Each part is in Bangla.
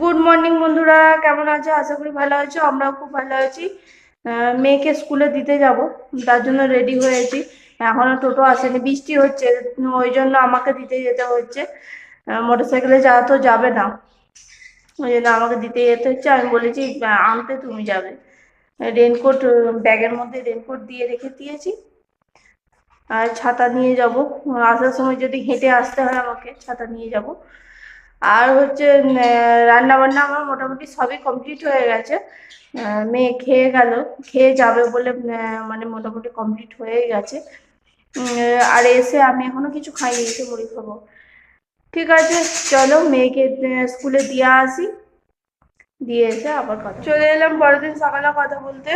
গুড মর্নিং বন্ধুরা। কেমন আছো? আশা করি ভালো আছো, আমরাও খুব ভালো আছি। মেয়েকে স্কুলে দিতে যাব, তার জন্য রেডি হয়েছি। এখনও টোটো আসেনি, বৃষ্টি হচ্ছে, ওই জন্য আমাকে দিতে যেতে হচ্ছে। মোটর সাইকেলে যাওয়া তো যাবে না। ওই জন্য আমাকে দিতে যেতে হচ্ছে। আমি বলেছি আনতে তুমি যাবে। রেনকোট ব্যাগের মধ্যে রেনকোট দিয়ে রেখে দিয়েছি। আর ছাতা নিয়ে যাব। আসার সময় যদি হেঁটে আসতে হয় আমাকে, ছাতা নিয়ে যাব। আর হচ্ছে রান্না বান্না আমার মোটামুটি সবই কমপ্লিট হয়ে গেছে। মেয়ে খেয়ে গেল, খেয়ে যাবে বলে মানে মোটামুটি কমপ্লিট হয়ে গেছে। আর এসে আমি এখনও কিছু খাইনি, এসে মুড়ি খাব। ঠিক আছে, চলো মেয়েকে স্কুলে দিয়ে আসি। দিয়ে এসে আবার কথা চলে এলাম পরের দিন সকালে কথা বলতে।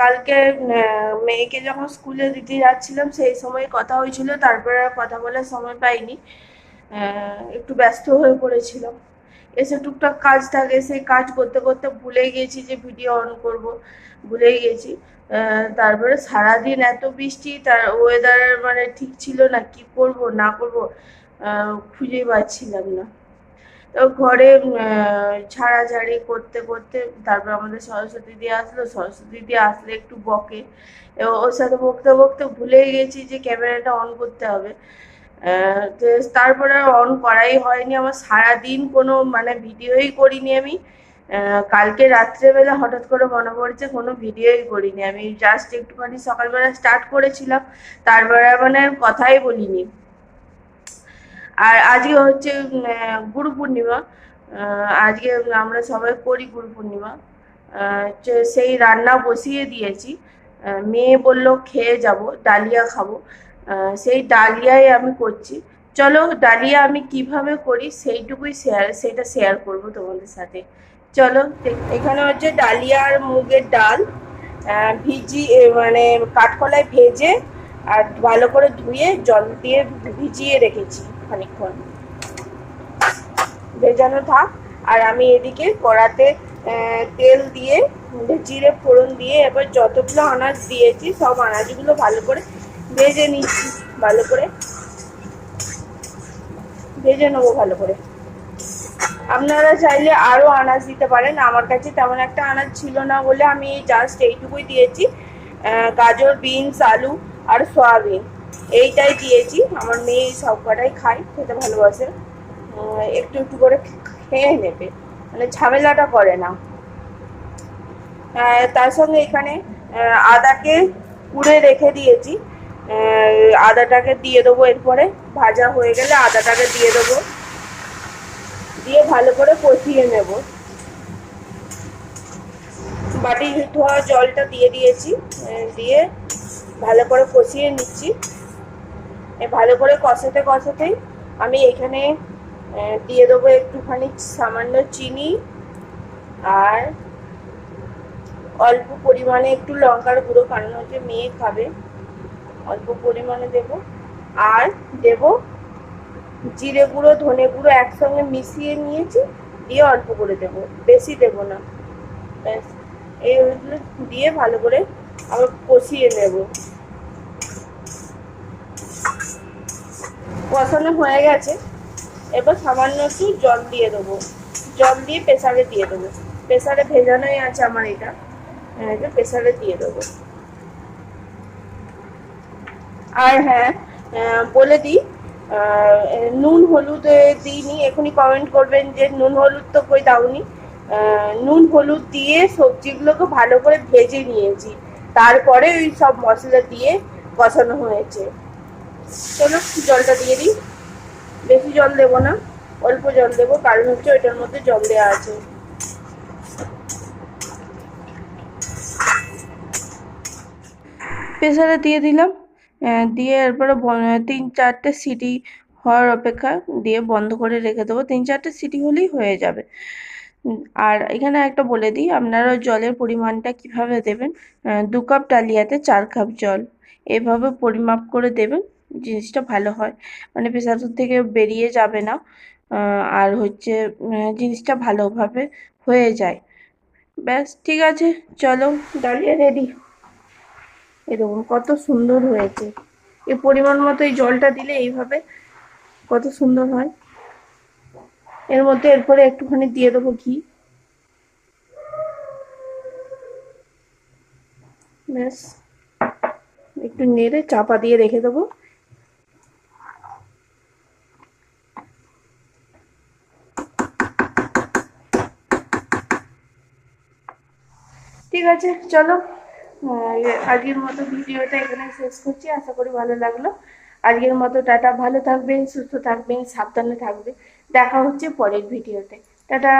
কালকে মেয়েকে যখন স্কুলে দিতে যাচ্ছিলাম, সেই সময় কথা হয়েছিল। তারপরে আর কথা বলার সময় পাইনি। একটু ব্যস্ত হয়ে পড়েছিলাম। এসে টুকটাক কাজ থাকে, সেই কাজ করতে করতে ভুলে গেছি যে ভিডিও অন করব, ভুলে গেছি। তারপরে সারাদিন এত বৃষ্টি, তার ওয়েদার মানে ঠিক ছিল না, কি করব, না করব খুঁজেই পাচ্ছিলাম না। তো ঘরে ঝাড়াঝাড়ি করতে করতে তারপর আমাদের সরস্বতী দিয়ে আসলো, সরস্বতী দিয়ে আসলে একটু বকে। ওর সাথে বকতে বকতে ভুলেই গেছি যে ক্যামেরাটা অন করতে হবে। তারপরে অন করাই হয়নি। আমার সারাদিন কোনো মানে ভিডিওই করিনি আমি। কালকে রাত্রেবেলা হঠাৎ করে মনে পড়েছে কোনো ভিডিওই করিনি। আমি জাস্ট একটুখানি সকালবেলা স্টার্ট করেছিলাম, তারপরে মানে কথাই বলিনি। আর আজকে হচ্ছে গুরু পূর্ণিমা। আজকে আমরা সবাই করি গুরু পূর্ণিমা। সেই রান্না বসিয়ে দিয়েছি। মেয়ে বলল, খেয়ে যাব, ডালিয়া খাব। সেই ডালিয়াই আমি করছি। চলো ডালিয়া আমি কীভাবে করি সেইটুকুই শেয়ার সেটা শেয়ার করব তোমাদের সাথে। চলো এখানে হচ্ছে ডালিয়া আর মুগের ডাল ভিজি মানে কাঠকলায় ভেজে আর ভালো করে ধুয়ে জল দিয়ে ভিজিয়ে রেখেছি খানিকক্ষণ। ভেজানো থাক। আর আমি এদিকে কড়াতে তেল দিয়ে, জিরে ফোড়ন দিয়ে এবার যতগুলো আনাজ দিয়েছি সব আনাজগুলো ভালো করে ভেজে নিচ্ছি ভালো করে। ভেজে নেব ভালো করে। আপনারা চাইলে আরও আনাজ দিতে পারেন। আমার কাছে তেমন একটা আনাজ ছিল না বলে আমি জাস্ট এইটুকুই দিয়েছি। গাজর, বিনস, আলু আর সয়াবিন। এইটাই দিয়েছি। আমার মেয়ে সব কটাই খায়, খেতে ভালোবাসে। একটু একটু করে খেয়ে নেবে। মানে ঝামেলাটা করে না। তার সঙ্গে এখানে আদাকে কুড়ে রেখে দিয়েছি। আদাটাকে দিয়ে দেবো এরপরে। ভাজা হয়ে গেলে আদাটাকে দিয়ে দেবো। দিয়ে ভালো করে কষিয়ে নেব। বাটি ধোয়া জলটা দিয়ে দিয়েছি। দিয়ে ভালো করে কষিয়ে নিচ্ছি। ভালো করে কষাতে কষাতেই আমি এখানে দিয়ে দেবো একটুখানি সামান্য চিনি আর অল্প পরিমাণে একটু লঙ্কার গুঁড়ো, কারণ হচ্ছে মেয়ে খাবে। অল্প পরিমাণে দেব। আর দেব জিরে গুঁড়ো ধনে গুঁড়ো একসঙ্গে মিশিয়ে নিয়েছি দিয়ে অল্প করে দেব। বেশি দেব না। ব্যাস। এইগুলো দিয়ে ভালো করে আবার কষিয়ে নেব। কষানো হয়ে গেছে। এবার সামান্য একটু জল দিয়ে দেবো। জল দিয়ে প্রেসারে দিয়ে দেবো। প্রেসারে ভেজানোই আছে আমার এটা। হ্যাঁ, প্রেসারে দিয়ে দেবো। আর হ্যাঁ বলে দিই নুন হলুদ দিইনি, এখনই কমেন্ট করবেন যে নুন হলুদ তো কই দাওনি। নুন হলুদ দিয়ে সবজিগুলোকে ভালো করে ভেজে নিয়েছি। তারপরে ওই সব মশলা দিয়ে কষানো হয়েছে। চলো, জলটা দিয়ে দিই। বেশি জল দেবো না, অল্প জল দেবো, কারণ হচ্ছে ওইটার মধ্যে জল দেওয়া আছে। প্রেসারে দিয়ে দিলাম। দিয়ে এরপরে তিন চারটে সিটি হওয়ার অপেক্ষা দিয়ে বন্ধ করে রেখে দেবো। তিন চারটে সিটি হলেই হয়ে যাবে। আর এখানে একটা বলে দিই, আপনারা জলের পরিমাণটা কীভাবে দেবেন? দু কাপ ডালিয়াতে চার কাপ জল। এভাবে পরিমাপ করে দেবেন, জিনিসটা ভালো হয়। মানে প্রেসার থেকে বেরিয়ে যাবে না। আর হচ্ছে জিনিসটা ভালোভাবে হয়ে যায়। ব্যাস, ঠিক আছে, চলো, ডালিয়া রেডি। দেখুন কত সুন্দর হয়েছে। এই পরিমাণ মতো এই জলটা দিলে এইভাবে কত সুন্দর হয়। এর মধ্যে এরপরে একটুখানি দিয়ে দেবো ঘি। ব্যাস, একটু নেড়ে চাপা দিয়ে রেখে দেবো। ঠিক আছে, চলো। আজকের মতো ভিডিওটা এখানে শেষ করছি। আশা করি ভালো লাগল। আজকের মতো টাটা, ভালো থাকবেন, সুস্থ থাকবেন, সাবধানে থাকবে দেখা হচ্ছে পরের ভিডিওতে। টাটা!